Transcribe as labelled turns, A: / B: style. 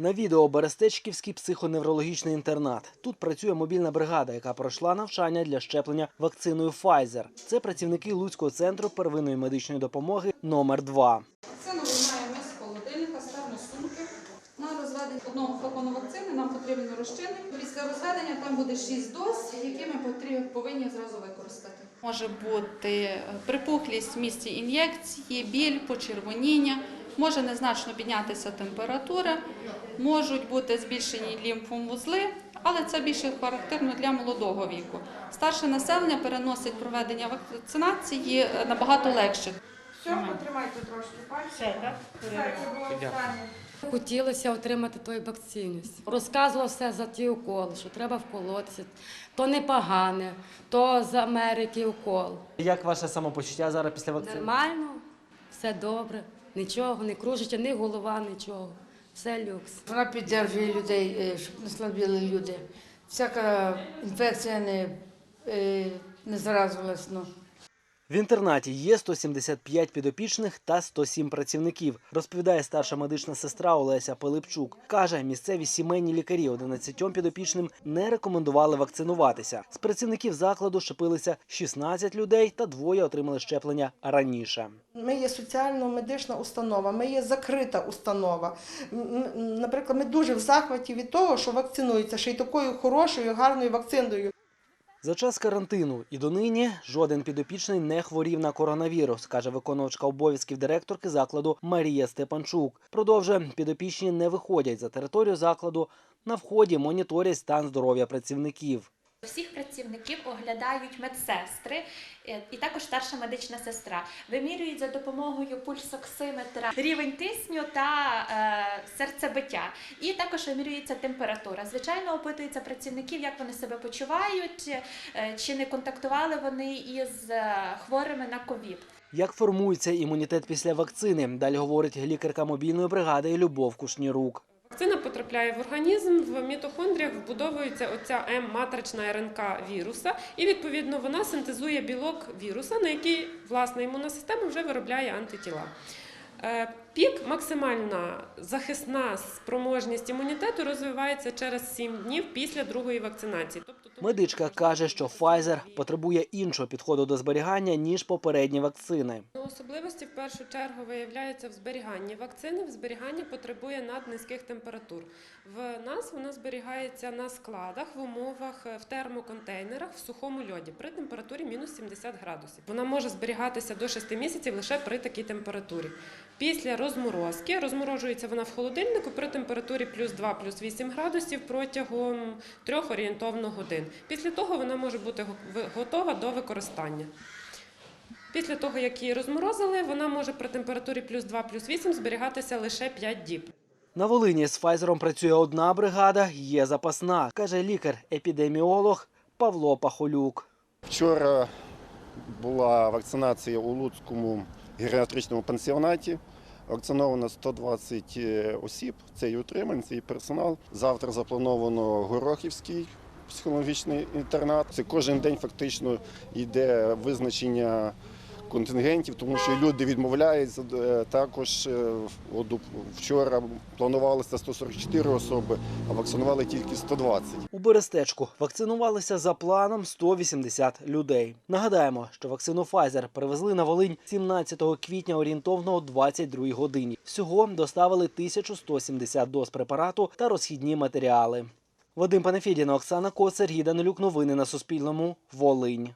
A: На відео Берестечківський психоневрологічний інтернат. Тут працює мобільна бригада, яка пройшла навчання для щеплення вакциною Pfizer. Це працівники Луцького центру первинної медичної допомоги номер 2
B: Це ми виймаємо з холодильника, ставимо сумки. На розведення одного флакону вакцини нам потрібен розчинник. Після розведення там буде 6 доз, які ми повинні зразу використати.
C: Може бути припухлість в місці ін'єкції, біль, почервоніння, може незначно піднятися температура, можуть бути збільшені лімфовузли, але це більше характерно для молодого віку. Старше населення переносить проведення вакцинації е, набагато легше.
B: Все, потримайте трошки пальці. Так, це було останнє.
D: Хотілося отримати той вакцину. Розказував все за ті уколи, що треба вколотися. То непогане, то з Америки укол.
A: Як ваше самопочуття зараз після вакцини?
D: Нормально, все добре, нічого, не кружиться, ні голова, нічого. Все люкс.
E: Вона підтримує людей, е, щоб не слабіли люди. Всяка інфекція не, е, не заразилась. Ну.
A: В інтернаті є 175 підопічних та 107 працівників, розповідає старша медична сестра Олеся Пилипчук. Каже, місцеві сімейні лікарі 11 підопічним не рекомендували вакцинуватися. З працівників закладу щепилися 16 людей та двоє отримали щеплення раніше.
F: Ми є соціально-медична установа, ми є закрита установа. Наприклад, ми дуже в захваті від того, що вакцинуються ще й такою хорошою, гарною вакциною.
A: За час карантину і донині жоден підопічний не хворів на коронавірус, каже виконувачка обов'язків директорки закладу Марія Степанчук. Продовжує, підопічні не виходять за територію закладу. На вході моніторять стан здоров'я працівників.
G: Всіх працівників оглядають медсестри е, і також старша медична сестра. Вимірюють за допомогою пульсоксиметра рівень тисню та е, серцебиття. І також вимірюється температура. Звичайно, опитуються працівників, як вони себе почувають, е, чи не контактували вони із е, хворими на ковід.
A: Як формується імунітет після вакцини? Далі говорить лікарка мобільної бригади Любов Кушнірук.
H: Вакцина потрапляє в організм, в мітохондріях вбудовується оця М-матрична РНК віруса, і відповідно вона синтезує білок віруса, на який власна імунна система вже виробляє антитіла. Е, Пік, максимальна захисна спроможність імунітету розвивається через 7 днів після другої вакцинації. Тобто
A: Медичка каже, що Pfizer потребує іншого підходу до зберігання ніж попередні вакцини.
H: Ну, Особливості в першу чергу виявляються в зберіганні вакцини. В зберіганні потребує наднизьких температур. В нас вона зберігається на складах в умовах е, в термоконтейнерах в сухому льоді при температурі мінус 70 градусів. Вона може зберігатися до 6 місяців лише при такій температурі. Після розморозки розморожується вона в холодильнику при температурі плюс 2 плюс 8 градусів протягом трьох орієнтовно годин. Після того вона може бути готова до використання. Після того, як її розморозили, вона може при температурі плюс 2 плюс 8 зберігатися лише 5 діб.
A: На Волині з Pfizer працює одна бригада, є запасна, каже лікар-епідеміолог Павло Пахолюк.
I: Вчора була вакцинація у Луцькому геріатричному пансіонаті. Вакциновано 120 осіб. Це і утриманці, і персонал. Завтра заплановано Горохівський психологічний інтернат. Це кожен день фактично йде визначення контингентів, тому що люди відмовляються. Е, Також е, вчора планувалося 144 особи, а вакцинували тільки 120.
A: У Берестечку вакцинувалися за планом 180 людей. Нагадаємо, що вакцину Pfizer привезли на Волинь 17 квітня орієнтовно о 22 годині. Всього доставили 1170 доз препарату та розхідні матеріали. Вадим Панафідін, Оксана Коцер, Сергій Данилюк. Новини на Суспільному. Волинь.